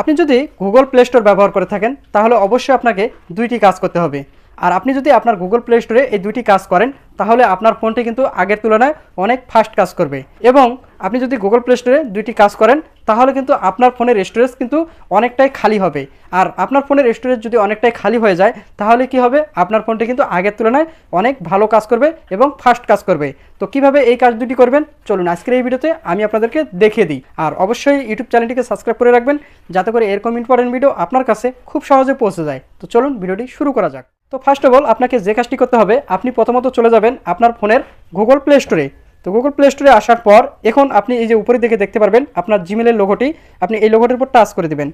আপনি যদি Google play store ব্যবহার করে থাকেন, তাহলে অবশ্যই আপনাকে দুইটি কাজ করতে হবে। আর আপনি যদি আপনার গুগল প্লে স্টোরে এই দুইটি কাজ করেন, তাহলে আপনার ফোনটি কিন্তু আগের তুলনায় অনেক ফাস্ট কাজ করবে। এবং আপনি যদি গুগল প্লে স্টোরে দুইটি কাজ করেন তাহলে কিন্তু আপনার ফোনের স্টোরেজ কিন্তু অনেকটাই খালি হবে। আর আপনার ফোনের স্টোরেজ যদি অনেকটাই খালি হয়ে যায়, তাহলে কি হবে? আপনার ফোনটি কিন্তু আগের তুলনায় অনেক ভালো কাজ করবে এবং ফাস্ট কাজ করবে। তো কীভাবে এই কাজ দুটি করবেন? চলুন আজকের এই ভিডিওতে আমি আপনাদেরকে দেখিয়ে দিই। আর অবশ্যই ইউটিউব চ্যানেলটিকে সাবস্ক্রাইব করে রাখবেন, যাতে করে এরকম ইম্পর্টেন্ট ভিডিও আপনার কাছে খুব সহজে পৌঁছে যায়। তো চলুন ভিডিওটি শুরু করা যাক। তো ফার্স্ট অফ অল আপনাকে যে কাজটি করতে হবে, আপনি প্রথমত চলে যাবেন আপনার ফোনের গুগল প্লে স্টোরে তো গুগল প্লে স্টোরে আসার পর এখন আপনি এই যে উপরের দিকে দেখতে পারবেন আপনার জিমেলের লোগোটি আপনি এই লোগোটির উপর টাচ করে দেবেন।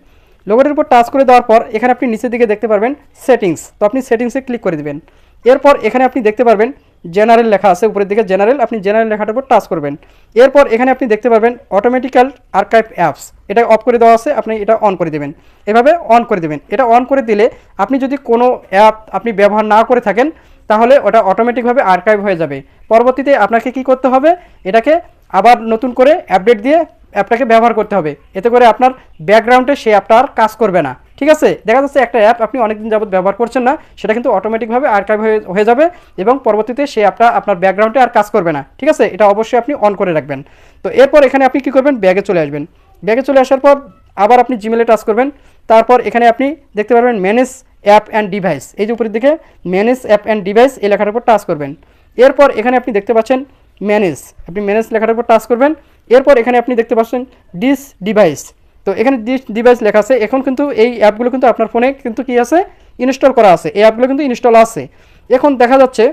লোগোটির উপর টাচ করে দেওয়ার পর এখানে আপনি নিচের দিকে দেখতে পারবেন সেটিংস তো আপনি সেটিংসে ক্লিক করে দিবেন। এরপর এখানে আপনি দেখতে পারবেন জেনারেল লেখা আছে, উপরের দিকে জেনারেল আপনি জেনারেল লেখাটার উপর টাচ করবেন। এরপর এখানে আপনি দেখতে পারবেন অটোমেটিক্যাল আর্কাইভ অ্যাপস এটা অফ করে দেওয়া আছে, আপনি এটা অন করে দেবেন। এভাবে অন করে দেবেন। এটা অন করে দিলে আপনি যদি কোনো অ্যাপ আপনি ব্যবহার না করে থাকেন তাহলে ওটা অটোমেটিকভাবে আর্কাইভ হয়ে যাবে। পরবর্তীতে আপনাকে কি করতে হবে? এটাকে আবার নতুন করে আপডেট দিয়ে অ্যাপটাকে ব্যবহার করতে হবে। এতে করে আপনার ব্যাকগ্রাউন্ডে সেই অ্যাপটা আর কাজ করবে না। ঠিক আছে? দেখা যাচ্ছে একটা অ্যাপ আপনি অনেকদিন যাবত ব্যবহার করছেন না, সেটা কিন্তু অটোমেটিকভাবে আর্কাইভ হয়ে যাবে এবং পরবর্তীতে সেই অ্যাপটা আপনার ব্যাকগ্রাউন্ডে আর কাজ করবে না। ঠিক আছে? এটা অবশ্যই আপনি অন করে রাখবেন। তো এরপর এখানে আপনি কি করবেন? ব্যাগে চলে আসবেন। ব্যাগে চলে আসার পর আবার আপনি জিমেলে টাচ করবেন। তারপর এখানে আপনি দেখতে পারবেন ম্যানেজ অ্যাপ অ্যান্ড ডিভাইস এই যে উপরের দিকে ম্যানেজ অ্যাপ অ্যান্ড ডিভাইস এই লেখাটার উপর টাচ করবেন। এরপর এখানে আপনি দেখতে পাচ্ছেন ম্যানেজ আপনি ম্যানেজ লেখাটার উপর টাচ করবেন। এরপর এখানে আপনি দেখতে পাচ্ছেন ডিস ডিভাইস তো এখানে ডিস ডিভাইস লেখা আছে। এখন কিন্তু এই অ্যাপগুলো কিন্তু আপনার ফোনে কিন্তু কি আছে? ইনস্টল করা আছে। এই অ্যাপগুলো কিন্তু ইনস্টল আছে। এখন দেখা যাচ্ছে,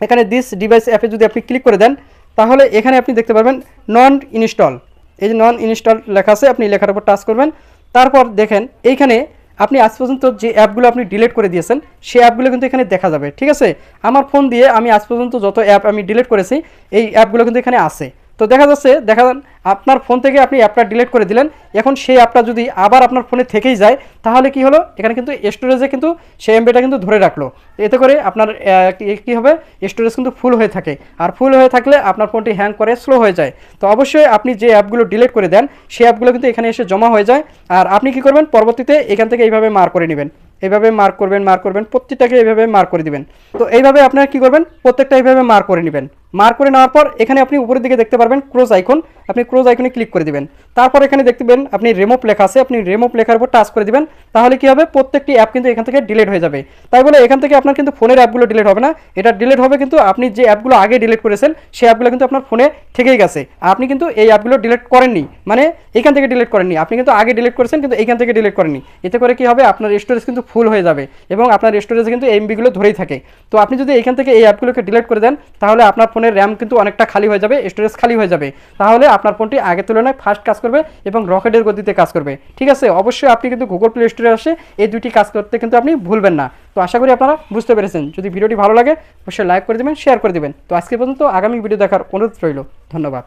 এখানে দিস ডিভাইস অ্যাপে যদি আপনি ক্লিক করে দেন, তাহলে এখানে আপনি দেখতে পারবেন নন ইনস্টল এই যে নন ইনস্টল লেখা আছে, আপনি লেখার উপর টাচ করবেন। তারপর দেখেন, এইখানে আপনি আজ পর্যন্ত যে অ্যাপগুলো আপনি ডিলিট করে দিয়েছেন, সেই অ্যাপগুলো কিন্তু এখানে দেখা যাবে, ঠিক আছে? আমার ফোন দিয়ে আমি আজ পর্যন্ত যত অ্যাপ আমি ডিলিট করেছি, এই অ্যাপগুলো কিন্তু এখানে আছে। তো দেখা যাচ্ছে, দেখা যান, আপনার ফোন থেকে আপনি অ্যাপটা ডিলিট করে দিলেন। এখন সেই অ্যাপটা যদি আবার আপনার ফোনে থেকেই যায়, তাহলে কি হলো? এখানে কিন্তু স্টোরেজে কিন্তু সেই এমবিটা কিন্তু ধরে রাখল। এতে করে আপনার কি হবে? স্টোরেজ কিন্তু ফুল হয়ে থাকে। আর ফুল হয়ে থাকলে আপনার ফোনটি হ্যাং করে স্লো হয়ে যায়। তো অবশ্যই আপনি যে অ্যাপগুলো ডিলিট করে দেন, সেই অ্যাপগুলো কিন্তু এখানে এসে জমা হয়ে যায়। আর আপনি কি করবেন? পরবর্তীতে এখান থেকে এইভাবে মার করে নেবেন। এইভাবে মার্ক করবেন মার্ক করবেন, প্রত্যেকটাকে এইভাবে মার্ক করে দিবেন। তো এইভাবে আপনারা কি করবেন? প্রত্যেকটা এইভাবে মার্ক করে নেবেন। মার্ক করে নেওয়ার পর এখানে আপনি উপরের দিকে দেখতে পারবেন ক্রোজ আইকন। আপনি ক্রোজ আইকনে ক্লিক করে দিবেন। তারপর এখানে দেখতে পাবেন আপনি রেমোভ লেখা আছে। আপনি রেমোভ লেখার উপর টাচ করে দিবেন। তাহলে কি হবে? প্রত্যেকটি অ্যাপ কিন্তু এখান থেকে ডিলিট হয়ে যাবে। তাই বলে এখান থেকে আপনার কিন্তু ফোনের অ্যাপগুলো ডিলিট হবে না। এটা ডিলিট হবে কিন্তু আপনি যে অ্যাপগুলো আগে ডিলিট করেছেন, সেই অ্যাপগুলো কিন্তু আপনার ফোনে থেকেই গেছে। আপনি কিন্তু এই অ্যাপগুলো ডিলিট করেননি। মানে এখান থেকে ডিলিট করেননি। আপনি কিন্তু আগে ডিলিট করেছেন, কিন্তু এখান থেকে ডিলিট করেননি। এতে করে কি হবে? আপনার স্টোরেজ কিন্তু ফুল হয়ে যাবে এবং আপনার স্টোরেজে কিন্তু এমবিগুলো ধরেই থাকে। তো আপনি যদি এখান থেকে এই অ্যাপগুলোকে ডিলিট করে দেন, তাহলে আপনার ফোনের র্যাম কিন্তু অনেকটা খালি হয়ে যাবে স্টোরেজ খালি হয়ে যাবে। তাহলে আপনার ফোনটি আগের তুলনায় ফাস্ট কাজ করবে এবং রকেটের গতিতে কাজ করবে। ঠিক আছে? অবশ্যই আপনি কিন্তু গুগল প্লে স্টোরে আসে এই দুটি কাজ করতে কিন্তু আপনি ভুলবেন না। তো আশা করি আপনারা বুঝতে পেরেছেন। যদি ভিডিওটি ভালো লাগে, অবশ্যই লাইক করে দেবেন শেয়ার করে দেবেন। তো আজকে পর্যন্ত আগামী ভিডিও দেখার অনুরোধ রইল। ধন্যবাদ।